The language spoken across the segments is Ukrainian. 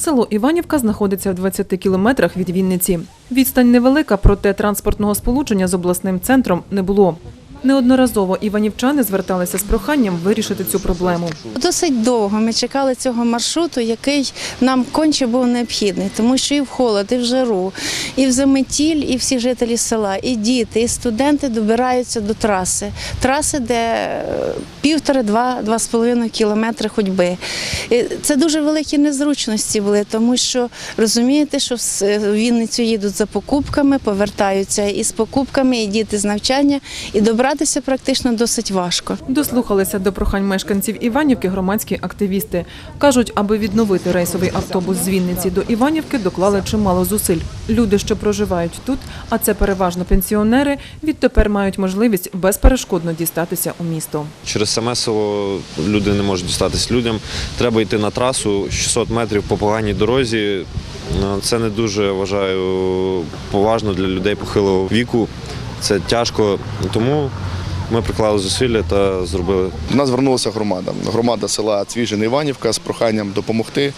Село Іванівка знаходиться в 20 кілометрах від Вінниці. Відстань невелика, проте транспортного сполучення з обласним центром не було. Неодноразово іванівчани зверталися з проханням вирішити цю проблему. Досить довго ми чекали цього маршруту, який нам конче був необхідний, тому що і в холод, і в жару, і в заметіль, і всі жителі села, і діти, і студенти добираються до траси. Траси, де е, півтори-два, два з половиною кілометри ходьби. І Це дуже великі незручності були, тому що розумієте, що в Вінницю їдуть за покупками, повертаються із покупками, і діти з навчання, і добратися практично досить важко. Дослухалися до прохань мешканців Іванівки громадські активісти. Кажуть, аби відновити рейсовий автобус з Вінниці до Іванівки, доклали чимало зусиль. Люди, що проживають тут, а це переважно пенсіонери, відтепер мають можливість безперешкодно дістатися у місто. Через саме село люди не можуть дістатись людям. Треба йти на трасу 600 метрів по поганій дорозі. Ну, Це не дуже вважаю поважно для людей похилого віку. Це тяжко. Тому ми приклали зусилля та зробили До нас звернулася громада. Громада села Цвіжин Іванівка з проханням допомогти.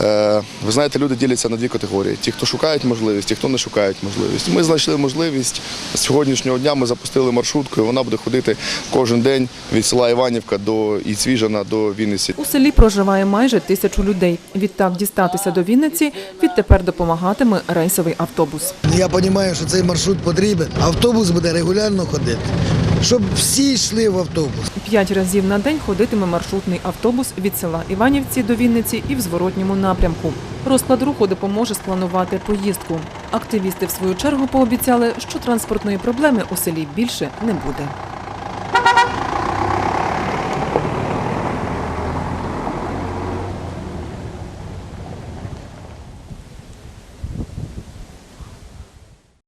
Е, Ви знаєте, люди діляться на дві категорії: ті, хто шукають можливість, ті, хто не шукають можливість. Ми знайшли можливість. З сьогоднішнього дня ми запустили маршрутку, і вона буде ходити кожен день від села Іванівка до і Цвіжина до Вінниці. У селі проживає майже тисячу людей. Відтак дістатися до Вінниці відтепер допомагатиме рейсовий автобус. Я розумію, що цей маршрут потрібен. Автобус буде регулярно ходити, щоб всі йшли в автобус. П'ять разів на день ходитиме маршрутний автобус від села Іванівці до Вінниці і в зворотньому напрямку. Розклад руху допоможе спланувати поїздку. Активісти в свою чергу пообіцяли, що транспортної проблеми у селі більше не буде.